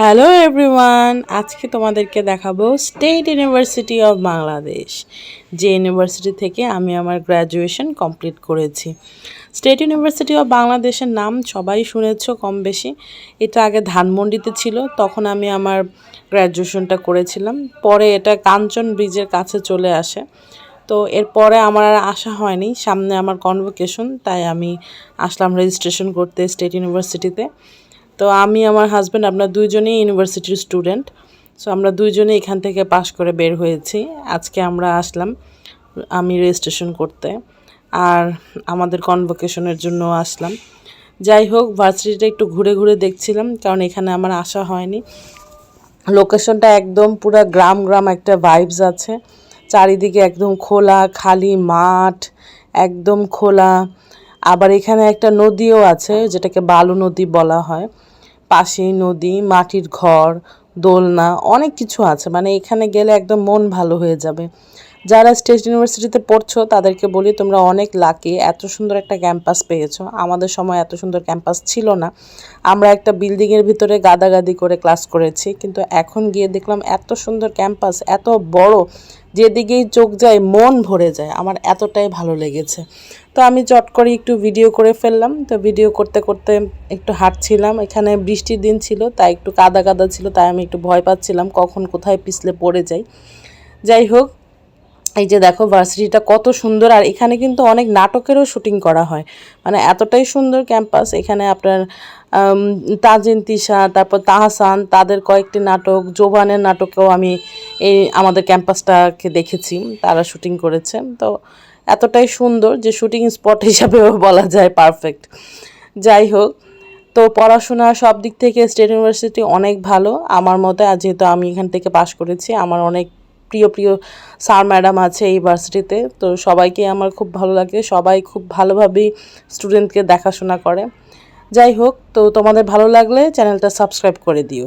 Hello everyone আজকে তোমাদেরকে দেখাবো স্টেট ইউনিভার্সিটি অফ বাংলাদেশ যে ইউনিভার্সিটি থেকে আমি আমার গ্র্যাজুয়েশন কমপ্লিট করেছি। স্টেট ইউনিভার্সিটি অফ বাংলাদেশের নাম সবাই শুনেছ কম বেশি। এটা আগে ধানমন্ডিতে ছিল, তখন আমি আমার গ্র্যাজুয়েশনটা করেছিলাম। পরে এটা কাঞ্চন ব্রিজের কাছে চলে আসে। তো এরপরে আমার আর আসা হয়নি, সামনে আমার কনভোকেশন তাই আমি আসলাম রেজিস্ট্রেশন করতে স্টেট ইউনিভার্সিটিতে তো আমি, আমার হাজব্যান্ড আমরা দুইজনেই ইউনিভার্সিটির স্টুডেন্ট সো আমরা দুইজনে এখান থেকে পাশ করে বের হয়েছি। আজকে আমরা আসলাম আমি রেজিস্ট্রেশন করতে আর আমাদের কনভোকেশনের জন্য আসলাম। যাই হোক, ভার্সিটিটা একটু ঘুরে ঘুরে দেখছিলাম কারণ এখানে আমার আসা হয়নি। লোকেশনটা একদম পুরো গ্রাম গ্রাম একটা ভাইবস আছে। চারিদিকে একদম খোলা, খালি মাঠ, একদম খোলা। আবার এখানে একটা নদীও আছে, যেটাকে বালু নদী বলা হয়। পাশেই নদী, মাটির ঘর, দোলনা, অনেক কিছু আছে। মানে এখানে গেলে একদম মন ভালো হয়ে যাবে। যারা স্টেট ইউনিভার্সিটিতে পড়ছো, তাদেরকে বলি তোমরা অনেক লাকি এত সুন্দর একটা ক্যাম্পাস পেয়েছ। আমাদের সময় এত সুন্দর ক্যাম্পাস ছিল না। আমরা একটা বিল্ডিংয়ের ভিতরে গাদাগাদি করে ক্লাস করেছি, কিন্তু এখন গিয়ে দেখলাম এত সুন্দর ক্যাম্পাস, এত বড়, যেদিকেই চোখ যায় মন ভরে যায়। আমার এতটাই ভালো লেগেছে। তো আমি চট করে একটু ভিডিও করে ফেললাম। তো ভিডিও করতে করতে একটু হাঁটছিলাম। এখানে বৃষ্টির দিন ছিল, তাই একটু কাদা কাদা ছিল, তাই আমি একটু ভয় পাচ্ছিলাম কখন কোথায় পিছলে পড়ে যাই। যাই হোক এই যে দেখো ভার্সিটিটা কত সুন্দর, আর এখানে কিন্তু অনেক নাটকেরও শুটিং করা হয়। মানে এতটাই সুন্দর ক্যাম্পাস এখানে আপনার তাজিন তিশা, তারপর তাহসান, তাদের কয়েকটি নাটক জোবানের নাটকেও আমি এই আমাদের ক্যাম্পাসটাকে দেখেছি, তারা শুটিং করেছে। তো এতটাই সুন্দর যে শুটিং স্পট হিসাবেও বলা যায় পারফেক্ট যাই হোক, তো পড়াশোনা সব দিক থেকে স্টেট ইউনিভার্সিটি অনেক ভালো। আমার মতে, আর যেহেতু আমি এখান থেকে পাশ করেছি, আমার অনেক প্রিয় প্রিয় স্যার, ম্যাডাম আছে এই ভার্সিটিতে। তো সবাইকে আমার খুব ভালো লাগে। সবাই খুব ভালোভাবেই স্টুডেন্টকে দেখাশোনা করে। যাই হোক, তো তোমাদের ভালো লাগলে চ্যানেলটা সাবস্ক্রাইব করে দিও।